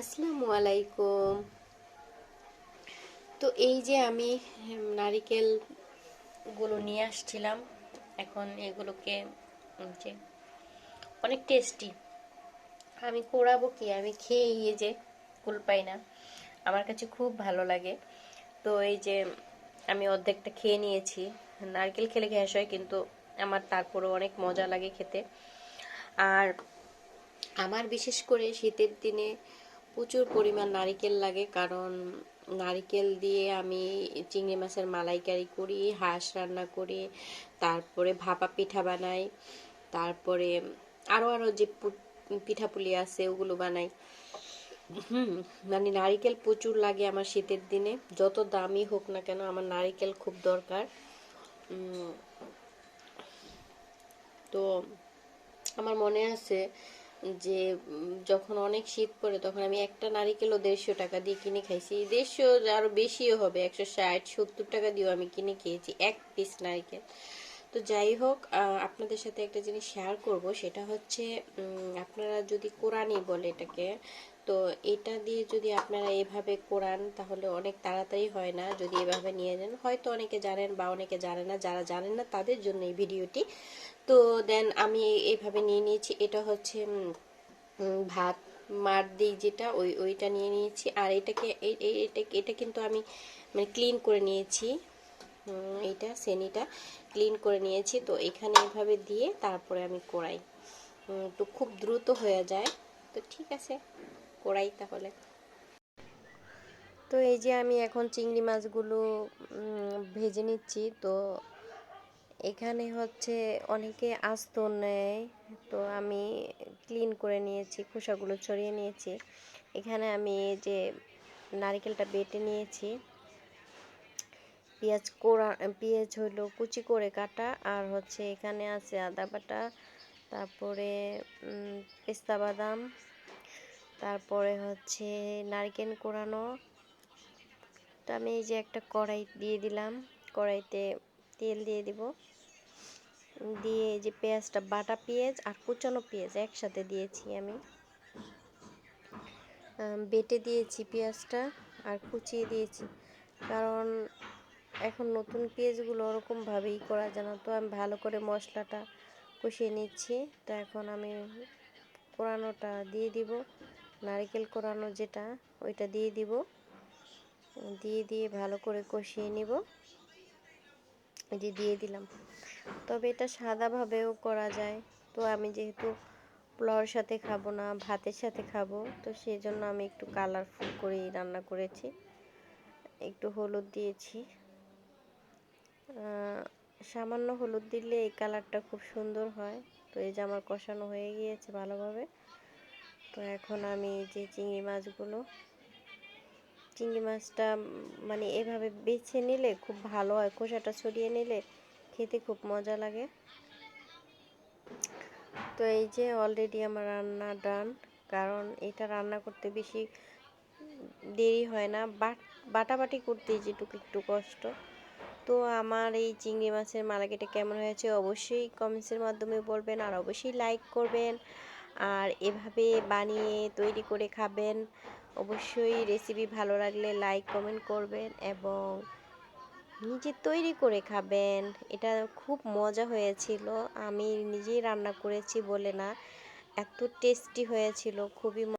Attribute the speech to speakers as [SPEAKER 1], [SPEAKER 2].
[SPEAKER 1] আসসালামু আলাইকুম। তো এই যে আমি নারিকেলগুলো নিয়ে আসছিলাম, এখন এগুলোকে যে অনেক টেস্টি আমি কোড়াবো কি? আমি খেয়ে ইয়ে যে কুল পাই না। আমার কাছে খুব ভালো লাগে। তো এই যে আমি অর্ধেকটা খেয়ে নিয়েছি। নারকেল খেলে গ্যাস হয়, কিন্তু আমার তারপরেও অনেক মজা লাগে খেতে। আর আমার বিশেষ করে শীতের দিনে প্রচুর পরিমাণ নারিকেল লাগে, কারণ নারিকেল দিয়ে আমি চিংড়ি মাছের মালাইকারি করি, হাঁস রান্না করি, তারপরে ভাপা পিঠা বানাই, তারপরে আরও আরও যে পিঠাপুলি আছে ওগুলো বানাই। হুম মানে নারিকেল প্রচুর লাগে আমার শীতের দিনে, যত দামি হোক না কেন আমার নারিকেল খুব দরকার। তো আমার মনে আছে যে যখন অনেক শীত পড়ে তখন আমি একটা নারিকেলও দেড়শো টাকা দিয়ে কিনে খাইছি। দেড়শো আরও বেশিও হবে, একশো ষাট, সত্তর টাকা দিয়েও আমি কিনে খেয়েছি, এক পিস নারিকেল। তো যাই হোক আপনাদের সাথে একটা জিনিস শেয়ার করব, সেটা হচ্ছে আপনারা যদি কোরআনই বলে এটাকে, তো এটা দিয়ে যদি আপনারা এভাবে কোরআন, তাহলে অনেক তাড়াতাড়ি হয় না, যদি এভাবে নিয়ে যান হয়তো অনেকে জানেন বা অনেকে জানে না, যারা জানেন না, তাদের জন্য এই ভিডিওটি। তো দেন আমি এইভাবে নিয়ে নিয়েছি, এটা হচ্ছে ভাত, মার দিই যেটা, ওই, ওইটা নিয়ে নিয়েছি। আর এটাকে এটা কিন্তু আমি মানে ক্লিন করে নিয়েছি। এইটা সেনিটা ক্লিন করে নিয়েছি। তো এখানে এভাবে দিয়ে তারপরে আমি কোড়াই। তো খুব দ্রুত হয়ে যায়। তো ঠিক আছে, কোড়াই তাহলে। তো এই যে আমি এখন চিংড়ি মাছগুলো ভেজে নিচ্ছি। তো এখানে হচ্ছে অনেকে আস্ত নেয়। তো আমি ক্লিন করে নিয়েছি, খোসাগুলো ছড়িয়ে নিয়েছি। এখানে আমি যে নারকেলটা বেটে নিয়েছি। পেঁয়াজ কোড়া পেঁয়াজ হইল কুচি করে কাটা, আর হচ্ছে এখানে আছে আদা বাটা, তারপরে পেস্তা বাদাম, তারপরে হচ্ছে নারকেল কোড়ানো। আমি এই যে একটা কড়াই দিয়ে দিলাম, কড়াইতে তেল দিয়ে দিব। দিয়ে এই যে পেঁয়াজটা, বাটা পেঁয়াজ আর কুচানো পেঁয়াজ একসাথে দিয়েছি আমি, বেটে দিয়েছি পেঁয়াজটা আর কুচিয়ে দিয়েছি। কারণ এখন নতুন পেঁয়াজগুলো ওরকমভাবেই করা যায় না তো আমি ভালো করে মশলাটা কষিয়ে নিচ্ছি। তো এখন আমি কোরানোটা দিয়ে দিব, নারকেল কোরানো যেটা, ওইটা দিয়ে দিব। দিয়ে দিয়ে ভালো করে কষিয়ে নিব। যে দিয়ে দিলাম। তবে এটা সাদাভাবেও করা যায়। তো আমি যেহেতু পোলাওর সাথে খাব না, ভাতের সাথে খাব, তো সেই জন্য আমি একটু কালারফুল করেই রান্না করেছি। একটু হলুদ দিয়েছি। সামান্য হলুদ দিলে এই কালারটা খুব সুন্দর হয়। তো এই যে আমার কষানো হয়ে গিয়েছে ভালোভাবে। তো এখন আমি যে চিংড়ি মাছগুলো, চিংড়ি মাছটা মানে এভাবে বেছে নিলে খুব ভালো হয়, খোসাটা ছড়িয়ে নিলে খেতে খুব মজা লাগে। তো এই যে অলরেডি আমার রান্না ডান কারণ এটা রান্না করতে বেশি দেরি হয় না, বাট বাটাবাটি করতে যেটুকু একটু কষ্ট। তো আমার এই চিংড়ি মাছের মালাকিটা কেমন হয়েছে অবশ্যই কমেন্টসের মাধ্যমে বলবেন আর অবশ্যই লাইক করবেন আর এভাবে বানিয়ে তৈরি করে খাবেন। অবশ্যই রেসিপি ভালো লাগলে লাইক কমেন্ট করবেন এবং নিজে তৈরি করে খাবেন। এটা খুব মজা হয়েছিল। আমি নিজেই রান্না করেছি বলে না, এত টেস্টি হয়েছিল, খুবই